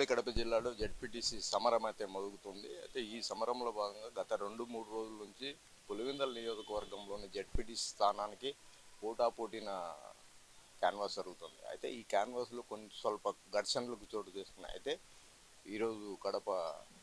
ఉమ్మడి కడప జిల్లాలో జడ్పీటీసీ సమరం అయితే మొదుగుతుంది. అయితే ఈ సమరంలో భాగంగా గత రెండు మూడు రోజుల నుంచి పులివెందల నియోజకవర్గంలోని జడ్పీటీసీ స్థానానికి పోటాపోటీన క్యాన్వాస్ జరుగుతుంది. అయితే ఈ క్యాన్వాస్లో కొన్ని స్వల్ప ఘర్షణలకు చోటు చేసుకున్నాయి. అయితే ఈరోజు కడప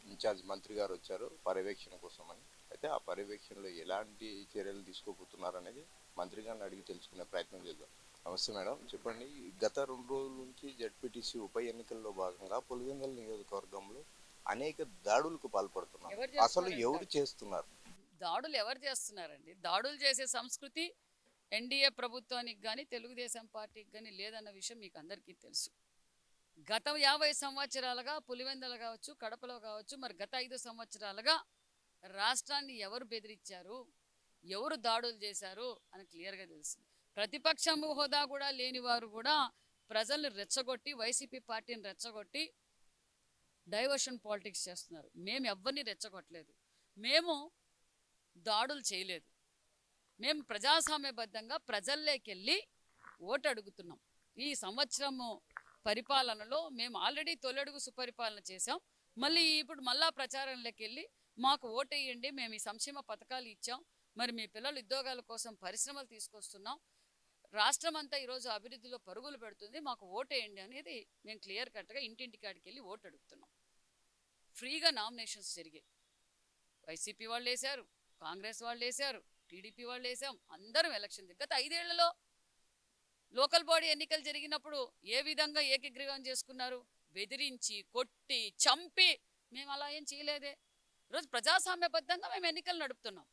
ఇన్ఛార్జ్ మంత్రి గారు వచ్చారు పర్యవేక్షణ కోసమని. అయితే ఆ పర్యవేక్షణలో ఎలాంటి చర్యలు తీసుకోబోతున్నారనేది మంత్రి గారిని అడిగి తెలుసుకునే ప్రయత్నం చేద్దాం. నమస్తే మేడం. చెప్పండి గత రెండు రోజుల నుంచి జడ్పీటీసీ ఉప ఎన్నికల్లో భాగంగా పులివెందుల నియోజకవర్గంలో అనేక దాడులకు పాల్పడుతున్నారు. అసలు? ఎవరు చేస్తున్నారు? దాడులు ఎవరు చేస్తున్నారండి? దాడులు చేసే సంస్కృతి ఎన్డీఏ ప్రభుత్వానికి కానీ తెలుగుదేశం పార్టీకి కానీ లేదన్న విషయం మీకు అందరికీ తెలుసు. గత యాభై సంవత్సరాలుగా పులివెందల కావచ్చు కడపలో కావచ్చు మరి గత ఐదు సంవత్సరాలుగా రాష్ట్రాన్ని ఎవరు బెదిరించారు? ఎవరు దాడులు చేశారు? అని క్లియర్గా తెలుసు ప్రతిపక్షము హోదా కూడా లేని వారు కూడా ప్రజల్ని రెచ్చగొట్టి వైసీపీ పార్టీని రెచ్చగొట్టి డైవర్షన్ పాలిటిక్స్ చేస్తున్నారు. మేము ఎవరిని రెచ్చగొట్టలేదు. మేము దాడులు చేయలేదు. మేము ప్రజాస్వామ్యబద్ధంగా ప్రజల్లోకి వెళ్ళి ఓటు అడుగుతున్నాం. ఈ సంవత్సరము పరిపాలనలో మేము ఆల్రెడీ తొలడుగు సుపరిపాలన చేసాం మళ్ళీ ఇప్పుడు మళ్ళా ప్రచారంలోకి వెళ్ళి మాకు ఓటేయండి మేము ఈ సంక్షేమ పథకాలు ఇచ్చాం. మరి మీ పిల్లలు ఉద్యోగాల కోసం పరిశ్రమలు తీసుకొస్తున్నాం. రాష్ట్రం అంతా ఈరోజు అభివృద్ధిలో పరుగులు పెడుతుంది. మాకు ఓటేయండి అనేది మేము క్లియర్ కట్గా ఇంటింటి కాడికి వెళ్ళి ఓటు అడుగుతున్నాం. ఫ్రీగా నామినేషన్స్ జరిగాయి. వైసీపీ వాళ్ళు వేశారు కాంగ్రెస్ వాళ్ళు వేశారు టీడీపీ వాళ్ళు వేసాం అందరం ఎలక్షన్ గత ఐదేళ్ళలో లోకల్ బాడీ ఎన్నికలు జరిగినప్పుడు ఏ విధంగా ఏకగ్రీవం చేసుకున్నారు? బెదిరించి కొట్టి చంపి మేము అలా ఏం చేయలేదే. ఈరోజు ప్రజాస్వామ్యబద్ధంగా మేము ఎన్నికలు నడుపుతున్నాం.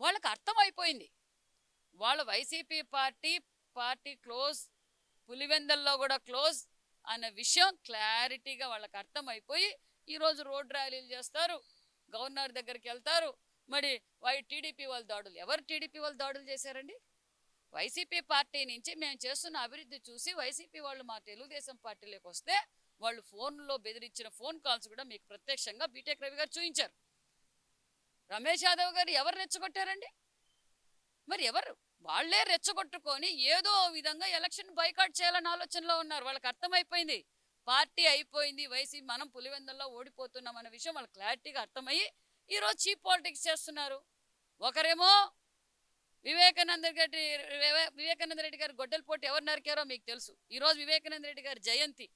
వాళ్ళకి అర్థమైపోయింది వాళ్ళు వైసీపీ పార్టీ పార్టీ క్లోజ్ పులివెందల్లో కూడా క్లోజ్ అన్న విషయం క్లారిటీగా వాళ్ళకి అర్థమైపోయి ఈరోజు రోడ్ ర్యాలీలు చేస్తారు గవర్నర్ దగ్గరికి వెళ్తారు. మరి వై టీడీపీ వాళ్ళు దాడులు ఎవరు టీడీపీ వాళ్ళు దాడులు చేశారండి? వైసీపీ పార్టీ నుంచి మేము చేస్తున్న అభివృద్ధి చూసి వైసీపీ వాళ్ళు మా తెలుగుదేశం పార్టీలోకి వస్తే వాళ్ళు ఫోన్లో బెదిరించిన ఫోన్ కాల్స్ కూడా మీకు ప్రత్యక్షంగా బీటెక్ రవి గారు చూపించారు రమేష్ యాదవ్ గారు ఎవరు రెచ్చగొట్టారండి? మరి ఎవరు? వాళ్ళే రెచ్చగొట్టుకొని ఏదో విధంగా ఎలక్షన్ బైకాట్ చేయాలని ఆలోచనలో ఉన్నారు. వాళ్ళకి అర్థమైపోయింది. పార్టీ అయిపోయింది. వైసీపీ మనం పులివెందల్లో ఓడిపోతున్నాం అనే విషయం వాళ్ళకి క్లారిటీగా అర్థమయ్యి ఈరోజు చీప్ పాలిటిక్స్ చేస్తున్నారు. ఒకరేమో వివేకానంద రెడ్డి వివేకానంద రెడ్డి గారి గొడ్డల పోటీ ఎవరు నరికారో మీకు తెలుసు. ఈరోజు వివేకానంద రెడ్డి గారి జయంతి.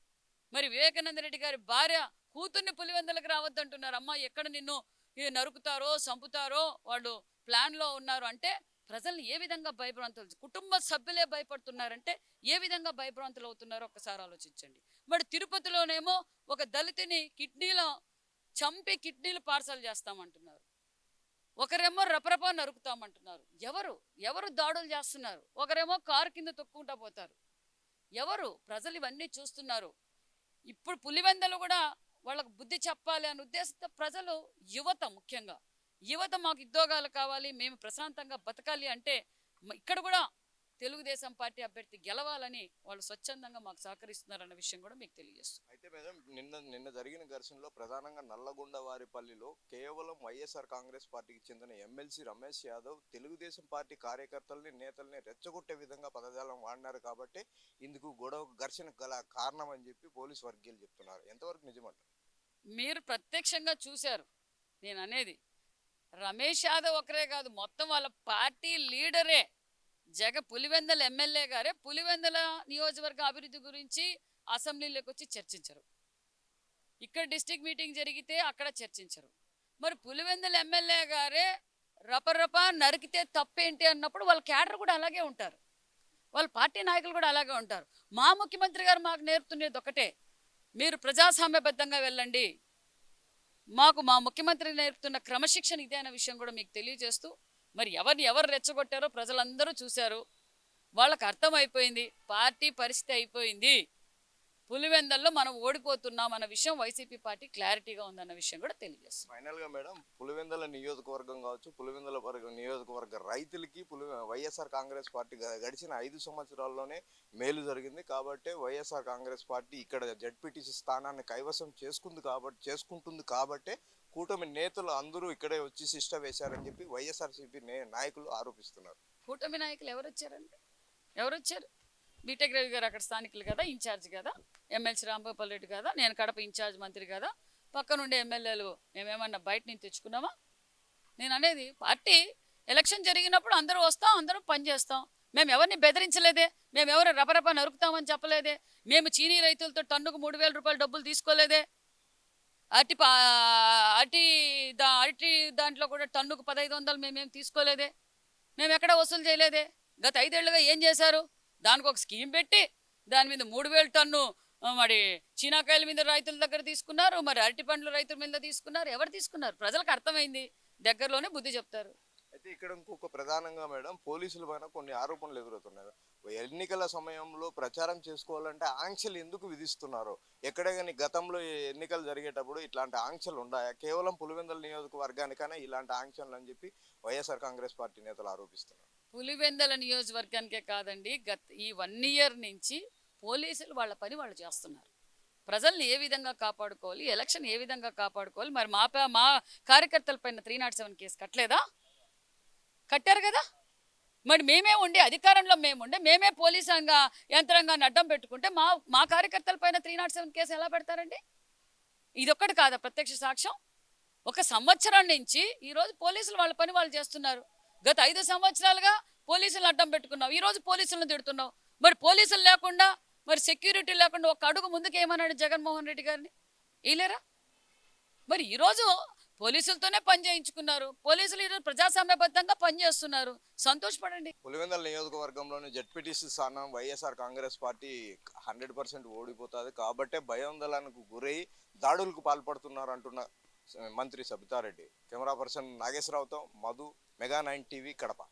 మరి వివేకానంద రెడ్డి గారి భార్య కూతుర్ని పులివెందలకు రావద్దంటున్నారు అమ్మ ఎక్కడ నిన్ను నరుకుతారో చంపుతారో వాళ్ళు ప్లాన్లో ఉన్నారు అంటే ప్రజల్ని ఏ విధంగా భయభ్రాంతులు కుటుంబ సభ్యులే భయపడుతున్నారంటే ఏ విధంగా భయభ్రాంతులు అవుతున్నారో ఒకసారి ఆలోచించండి. మరి తిరుపతిలోనేమో ఒక దళితుని కిడ్నీలో చంపి కిడ్నీలు పార్సల్ చేస్తామంటున్నారు. ఒకరేమో రపరపా నరుకుతామంటున్నారు. ఎవరు? ఎవరు దాడులు చేస్తున్నారు? ఒకరేమో కారు కింద తొక్కుంటా పోతారు. ఎవరు? ప్రజలు ఇవన్నీ చూస్తున్నారు. ఇప్పుడు పులివెందలు కూడా వాళ్ళకు బుద్ధి చెప్పాలి అనే ఉద్దేశంతో ప్రజలు యువత ముఖ్యంగా యువత మాకు ఉద్యోగాలు కావాలి మేము ప్రశాంతంగా బతకాలి అంటే ఇక్కడ కూడా తెలుగుదేశం పార్టీ అభ్యర్థి గెలవాలని వాళ్ళు స్వచ్ఛందంగా మాకు సహకరిస్తున్నారన్న విషయం కూడా మీకు తెలియజేస్తుంది అయితే మేడం నిన్న నిన్న జరిగిన ఘర్షణలో ప్రధానంగా నల్లగొండవారిపల్లిలో కేవలం వైఎస్ఆర్ కాంగ్రెస్ పార్టీకి చెందిన ఎమ్మెల్సీ రమేష్ యాదవ్ తెలుగుదేశం పార్టీ కార్యకర్తల్ని నేతల్ని రెచ్చగొట్టే విధంగా పదజాలం వాడినారు కాబట్టి ఇందుకు గొడవ ఘర్షణ గల కారణం అని చెప్పి పోలీస్ వర్గీయులు చెప్తున్నారు. ఎంతవరకు నిజమంట మీరు ప్రత్యక్షంగా చూశారు. నేను అనేది రమేష్ యాదవ్ ఒకరే కాదు మొత్తం వాళ్ళ పార్టీ లీడరే. జగ పులివెందల ఎమ్మెల్యే గారే. పులివెందల నియోజకవర్గ అభివృద్ధి గురించి అసెంబ్లీలోకి వచ్చి చర్చించరు. ఇక్కడ డిస్టిక్ మీటింగ్ జరిగితే అక్కడ చర్చించరు. మరి పులివెందల ఎమ్మెల్యే గారే రపరప నరికితే తప్పేంటి అన్నప్పుడు వాళ్ళ క్యాడర్ కూడా అలాగే ఉంటారు. వాళ్ళ పార్టీ నాయకులు కూడా అలాగే ఉంటారు. మా ముఖ్యమంత్రి గారు మాకు నేర్పుతున్నది ఒకటే. మీరు ప్రజాస్వామ్యబద్ధంగా వెళ్ళండి. మాకు మా ముఖ్యమంత్రి నేర్పుతున్న క్రమశిక్షణ ఇదే అనే విషయం కూడా మీకు తెలియజేస్తూ మరి ఎవరిని ఎవరు రెచ్చగొట్టారో ప్రజలందరూ చూశారు. వాళ్ళకి అర్థమైపోయింది పార్టీ పరిస్థితి అయిపోయింది. పులివెందల్లో మనం ఓడిపోతున్నాం అన్న విషయం వైసీపీ పార్టీ క్లారిటీగా ఉందన్న విషయం కూడా తెలియజేస్తుంది. ఫైనల్గా మేడం పులివెందల నియోజకవర్గం కావచ్చు పులివెందల వర్గ నియోజకవర్గ రైతులకి పులి వైఎస్ఆర్ కాంగ్రెస్ పార్టీ గడిచిన ఐదు సంవత్సరాల్లోనే మేలు జరిగింది. కాబట్టి వైఎస్ఆర్ కాంగ్రెస్ పార్టీ ఇక్కడ జడ్పీటీసీ స్థానాన్ని కైవసం చేసుకుంది కాబట్టి చేసుకుంటుంది కాబట్టే కూటమి నేతలు అందరూ ఇక్కడే వచ్చి శిష్ట వేశారని చెప్పి వైఎస్ఆర్సీపీ నాయకులు ఆరోపిస్తున్నారు. కూటమి నాయకులు ఎవరు వచ్చారండి ఎవరు వచ్చారు బీటెక్ రవి గారు అక్కడ స్థానికులు కదా ఇన్ఛార్జ్ కదా ఎమ్మెల్సీ రాంగోపాల్ రెడ్డి కదా నేను కడప ఇన్ఛార్జ్ మంత్రి కదా పక్కనుండే ఎమ్మెల్యేలు మేమేమన్నా బయట నుంచి తెచ్చుకున్నామా? నేను అనేది పార్టీ ఎలక్షన్ జరిగినప్పుడు అందరూ వస్తాం అందరూ పని చేస్తాం. మేము ఎవరిని బెదిరించలేదే మేము ఎవరు రపరప నరుకుతామని చెప్పలేదే మేము చీనీ రైతులతో టన్నుకు మూడు వేల రూపాయల డబ్బులు తీసుకోలేదే. అరటి పా అరటి దా అరటి దాంట్లో కూడా టన్నుకు పదహైదు వందలు మేమేం తీసుకోలేదే. మేము ఎక్కడ వసూలు చేయలేదే. గత ఐదేళ్ళుగా ఏం చేశారు? దానికి ఒక స్కీమ్ పెట్టి దాని మీద మూడు వేలు టన్ను మరి చీనాకాయల మీద రైతుల దగ్గర తీసుకున్నారు మరి అరటి పండ్లు రైతుల మీద తీసుకున్నారు. ఎవరు తీసుకున్నారు? ప్రజలకు అర్థమైంది. దగ్గరలోనే బుద్ధి చెప్తారు. అయితే ఇక్కడ ఇంకొక ప్రధానంగా మేడం పోలీసుల పైన కొన్ని ఆరోపణలు ఎదురవుతున్నాయి. ఎన్నికల సమయంలో ప్రచారం చేసుకోవాలంటే ఆంక్షలు ఎందుకు విధిస్తున్నారు? ఎక్కడ కానీ గతంలో ఎన్నికలు జరిగేటప్పుడు ఇట్లాంటి ఆంక్షలు ఉన్నాయా కేవలం పులివెందుల నియోజకవర్గానికైనా ఇలాంటి ఆంక్షలు అని చెప్పి వైఎస్ఆర్ కాంగ్రెస్ పార్టీ నేతలు ఆరోపిస్తున్నారు. పులివెందల నియోజకవర్గానికే కాదండి గత ఈ వన్ ఇయర్ నుంచి పోలీసులు వాళ్ళ పని వాళ్ళు చేస్తున్నారు. ప్రజల్ని ఏ విధంగా కాపాడుకోవాలి ఎలక్షన్ ఏ విధంగా కాపాడుకోవాలి మరి మా మా కార్యకర్తల పైన త్రీ నాట్ సెవెన్ కేసు కట్టలేదా? కట్టారు కదా? మరి మేమే ఉండి అధికారంలో మేము ఉండే మేమే పోలీసంగా యంత్రాంగాన్ని అడ్డం పెట్టుకుంటే మా మా కార్యకర్తల పైన త్రీ నాట్ సెవెన్ కేసు ఎలా పెడతారండి? ఇదొక్కటి కాదా ప్రత్యక్ష సాక్ష్యం? ఒక సంవత్సరం నుంచి ఈరోజు పోలీసులు వాళ్ళ పని వాళ్ళు చేస్తున్నారు. గత ఐదు సంవత్సరాలుగా పోలీసులను అడ్డం పెట్టుకున్నావు. ఈరోజు పోలీసులను తిడుతున్నావు. మరి పోలీసులు లేకుండా మరి సెక్యూరిటీ లేకుండా ఒక అడుగు ముందుకు ఏమన్నాడు జగన్మోహన్ రెడ్డి గారిని? ఇలేరా మరి ఈరోజు పోలీసులతోనే పని చేయించుకున్నారు. పోలీసులు ఈరోజు ప్రజాస్వామ్యబద్ధంగా పనిచేస్తున్నారు సంతోషపడండి. పులివెందల నియోజకవర్గంలోని జడ్పీటీసీ స్థానం YSR Congress party hundred percent ఓడిపోతుంది. కాబట్టే భయాందోళనకు గురై దాడులకు పాల్పడుతున్నారు అంటున్న మంత్రి Sabitha Reddy. Camera person నాగేశ్వరరావుతో Madhu mega nine TV Kadapa